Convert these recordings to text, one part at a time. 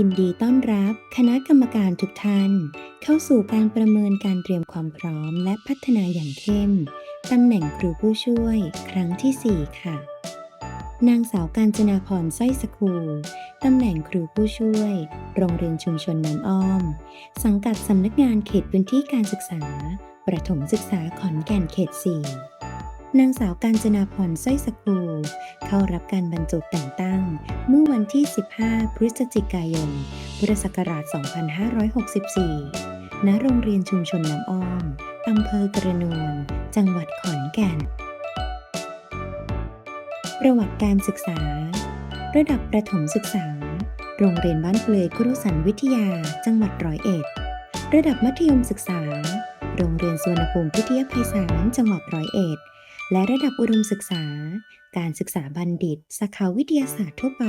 ยินดีต้อนรับคณะกรรมการทุกท่าน เข้าสู่การประเมินการเตรียมความพร้อมและพัฒนาอย่างเข้ม ตำแหน่งครูผู้ช่วย ครั้งที่ 4 ค่ะ นางสาวการจนาพรสร้อยสกูลตำแหน่งครูผู้ช่วย โรงเรียนชุมชนน้ำอ้อม สังกัดสำนักงานเขตพื้นที่การศึกษา ประถมศึกษาขอนแก่นเขต 4 นางสาวการจนาพรสร้อยสกูลเข้ารับการบรรจุแต่งตั้ง เมื่อวันที่ 15 พฤศจิกายน พุทธศักราช 2564 ณ โรงเรียนชุมชนน้ำอ้อม อำเภอกระนวล จังหวัดขอนแก่น ประวัติการศึกษา ระดับประถมศึกษา โรงเรียนบ้านเปลยครุสันวิทยา จังหวัดร้อยเอ็ด ระดับมัธยมศึกษา โรงเรียนสวรรณภูมิพิทยาภัยสารจังหวัดร้อยเอ็ด และระดับอุดมศึกษา การศึกษาบัณฑิต สาขาวิทยาศาสตร์ทั่วไป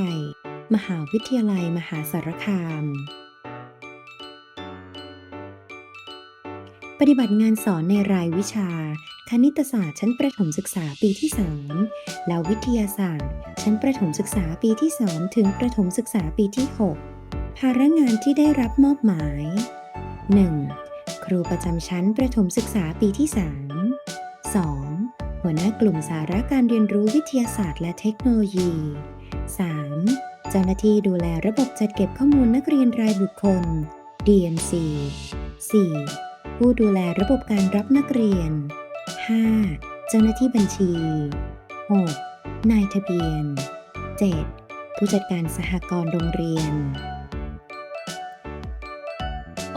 มหาวิทยาลัยมหาสารคาม ปฏิบัติงานสอนในรายวิชา คณิตศาสตร์ชั้นประถมศึกษาปีที่ 3 และวิทยาศาสตร์ ชั้นประถมศึกษาปีที่2ถึงประถมศึกษาปีที่ 6 ภาระงานที่ได้รับมอบหมาย 1. ครูประจำชั้นประถมศึกษาปีที่ 3 2. หัวหน้ากลุ่มสาระการเรียนรู้วิทยาศาสตร์และเทคโนโลยี 3. เจ้าหน้าที่ดูแลระบบจัดเก็บข้อมูลนักเรียนรายบุคคล DMC 4. ผู้ดูแลระบบการรับนักเรียน 5. เจ้าหน้าที่บัญชี 6. นายทะเบียน 7. ผู้จัดการสหกรณ์โรงเรียน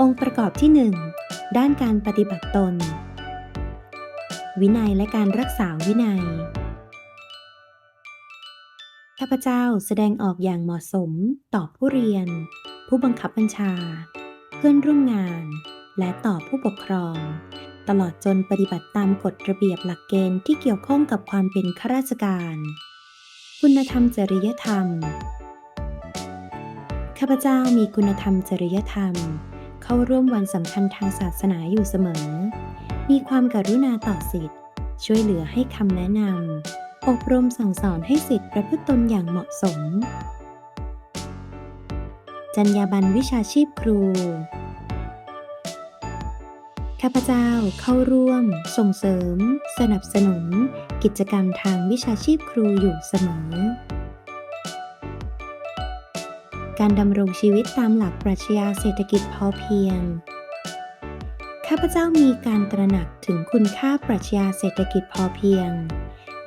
องค์ประกอบที่ 1 ด้านการปฏิบัติตน วินัยและการรักษาวินัย ข้าพเจ้าแสดงออกอย่างเหมาะสมต่อผู้เรียน ผู้บังคับบัญชา เพื่อนร่วมงาน และต่อผู้ปกครอง ตลอดจนปฏิบัติตามกฎระเบียบหลักเกณฑ์ที่เกี่ยวข้องกับความเป็นข้าราชการ คุณธรรมจริยธรรม ข้าพเจ้ามีคุณธรรมจริยธรรม เข้าร่วมวันสำคัญทางศาสนาอยู่เสมอ มีความกรุณาต่อสิทธิ์ ช่วยเหลือให้คำแนะนำ อบรมสั่งสอนให้สิทธิ์ประพฤติตนอย่างเหมาะสม จรรยาบรรณวิชาชีพครู ข้าพเจ้าเข้าร่วม ส่งเสริม สนับสนุน กิจกรรมทางวิชาชีพครูอยู่เสมอ การดำรงชีวิตตามหลักปรัชญาเศรษฐกิจพอเพียง ข้าพเจ้ามีการตระหนักถึงคุณค่าปรัชญาเศรษฐกิจพอเพียง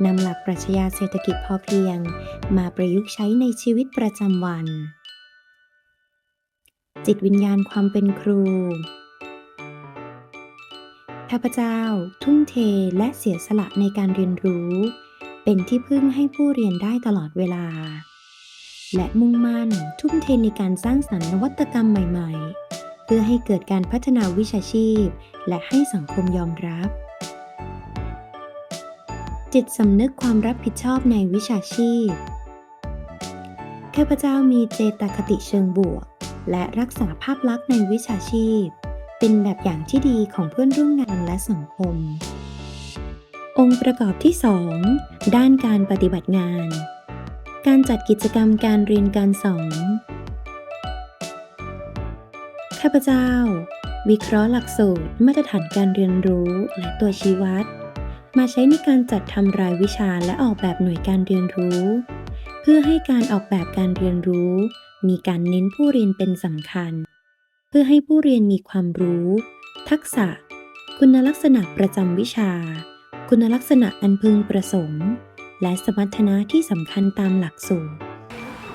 นำหลักปรัชญาเศรษฐกิจพอเพียง มาประยุกต์ใช้ในชีวิตประจำวัน จิตวิญญาณความเป็นครู ข้าพเจ้า ทุ่มเทและเสียสละในการเรียนรู้ เป็นที่พึ่งให้ผู้เรียนได้ตลอดเวลา และมุ่งมั่น ทุ่มเทในการสร้างสรรค์นวัตกรรมใหม่ๆ เพื่อให้เกิดการพัฒนาวิชาชีพ และให้สังคมยอมรับ จิตสำนึกความรับผิดชอบในวิชาชีพข้าพเจ้ามีเจตคติเชิงบวก และรักษาภาพลักษณ์ในวิชาชีพ เป็นแบบอย่างที่ดีของเพื่อนร่วมงานและสังคม องค์ประกอบที่ 2 ด้านการปฏิบัติงาน การจัดกิจกรรมการเรียนการสอน ข้าพเจ้า วิเคราะห์หลักสูตรมาตรฐานการเรียนรู้และตัวชี้วัด มาใช้ในการจัดทำรายวิชาและออกแบบหน่วยการเรียนรู้ เพื่อให้การออกแบบการเรียนรู้ มีการเน้นผู้เรียนเป็นสำคัญ เพื่อให้ผู้เรียนมีความรู้ ทักษะ คุณลักษณะประจำวิชา คุณลักษณะอันพึงประสงค์ และสมรรถนะที่สำคัญตามหลักสูตร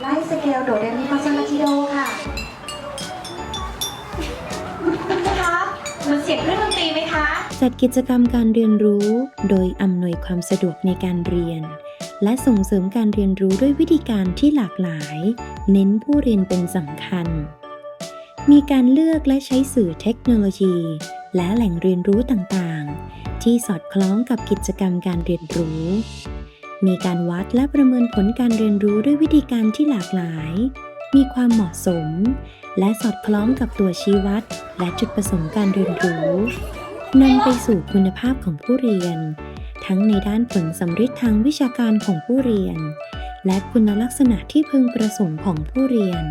ไล่สเกลโดดเรมีฟาซอลลาทิโดค่ะนะคะเหมือนเสียงเครื่องดนตรีไหมคะ จัดกิจกรรมการเรียนรู้ โดยอำนวยความสะดวกในการเรียน และส่งเสริมการเรียนรู้ด้วยวิธีการที่หลากหลาย เน้นผู้เรียนเป็นสำคัญ มีการเลือกและใช้สื่อเทคโนโลยี และแหล่งเรียนรู้ต่างๆ ที่สอดคล้องกับกิจกรรมการเรียนรู้ มีการวัดและประเมินผลการเรียนรู้ด้วยวิธีการที่หลากหลาย มีความเหมาะสม และสอดคล้องกับตัวชี้วัด และจุดประสงค์การเรียนรู้นำไปสู่คุณภาพของผู้เรียน ทั้งในด้านผลสำฤทธิ์ทางวิชาการของผู้เรียน และคุณลักษณะที่พึงประสงค์ของผู้เรียน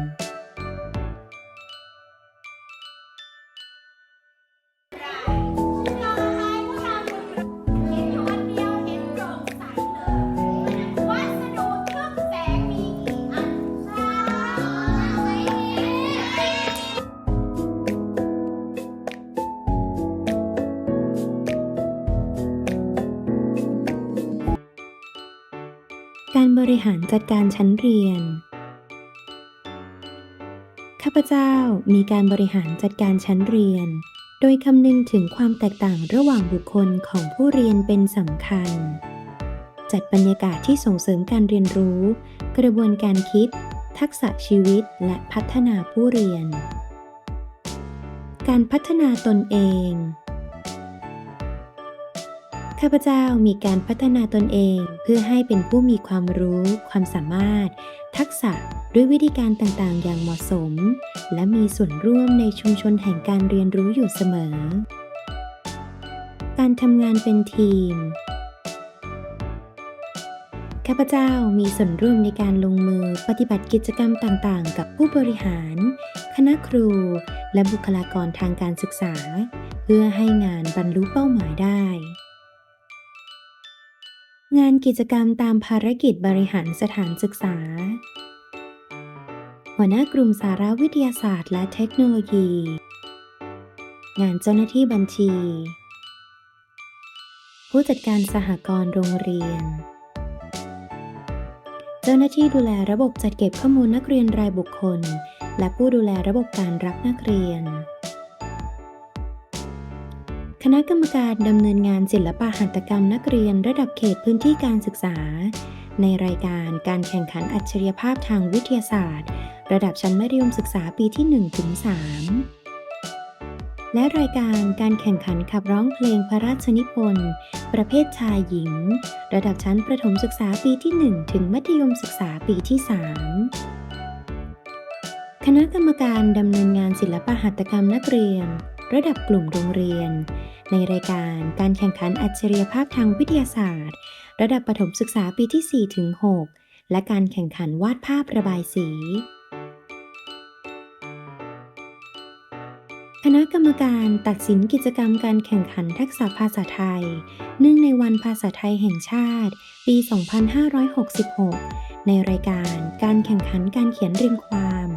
บริหารจัดการชั้นเรียน ข้าพเจ้ามีการบริหารจัดการชั้นเรียน โดยคำนึงถึงความแตกต่างระหว่างบุคคลของผู้เรียนเป็นสำคัญ จัดบรรยากาศที่ส่งเสริมการเรียนรู้ กระบวนการคิด ทักษะชีวิตและพัฒนาผู้เรียน การพัฒนาตนเอง ข้าพเจ้ามีการพัฒนาตนเองเพื่อให้เป็นผู้มีความรู้ ความสามารถ ทักษะด้วยวิธีการต่างๆ อย่างเหมาะสม และมีส่วนร่วมในชุมชนแห่งการเรียนรู้อยู่เสมอ การทำงานเป็นทีม ข้าพเจ้ามีส่วนร่วมในการลงมือปฏิบัติกิจกรรมต่างๆ กับผู้บริหาร คณะครู และบุคลากรทางการศึกษา เพื่อให้งานบรรลุเป้าหมายได้ งานกิจกรรมตามภารกิจบริหารสถานศึกษา หัวหน้ากลุ่มสารวิทยาศาสตร์และเทคโนโลยี งานเจ้าหน้าที่บัญชี ผู้จัดการสหกรณ์โรงเรียน เจ้าหน้าที่ดูแลระบบจัดเก็บข้อมูลนักเรียนรายบุคคล และผู้ดูแลระบบการรับนักเรียน คณะกรรมการดำเนินงานศิลปะหัตถกรรมนักเรียนระดับเขตพื้นที่การศึกษา ในรายการการแข่งขันอัจฉริยภาพทางวิทยาศาสตร์ ระดับชั้นมัธยมศึกษาปีที่1ถึง3และรายการการแข่งขันขับร้องเพลงพระราชนิพนธ์ประเภทชายหญิง ระดับชั้นประถมศึกษาปีที่ 1 ถึงมัธยมศึกษาปีที่ 3คณะกรรมการดำเนินงานศิลปหัตถกรรมนักเรียน ระดับกลุ่มโรงเรียน ในรายการการแข่งขันอัจฉริยภาพทางวิทยาศาสตร์ ระดับประถมศึกษาปีที่ 4 ถึง 6 และการแข่งขันวาดภาพระบายสีคณะกรรมการตัดสินกิจกรรมการแข่งขันทักษะภาษาไทย เนื่องในวันภาษาไทยแห่งชาติ ปี 2566 ในรายการการแข่งขันการเขียนเรียงความ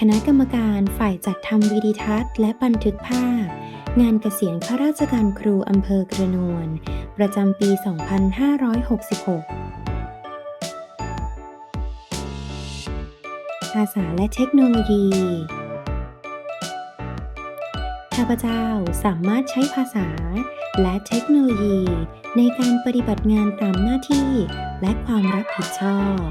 คณะกรรมการฝ่ายจัดทำวิดีทัศน์ และบันทึกภาพ งานเกษียณข้าราชการครูอำเภอกระนวลประจำปี 2566ภาษาและเทคโนโลยี ข้าพเจ้าสามารถใช้ภาษาและเทคโนโลยีในการปฏิบัติงานตามหน้าที่และความรับผิดชอบ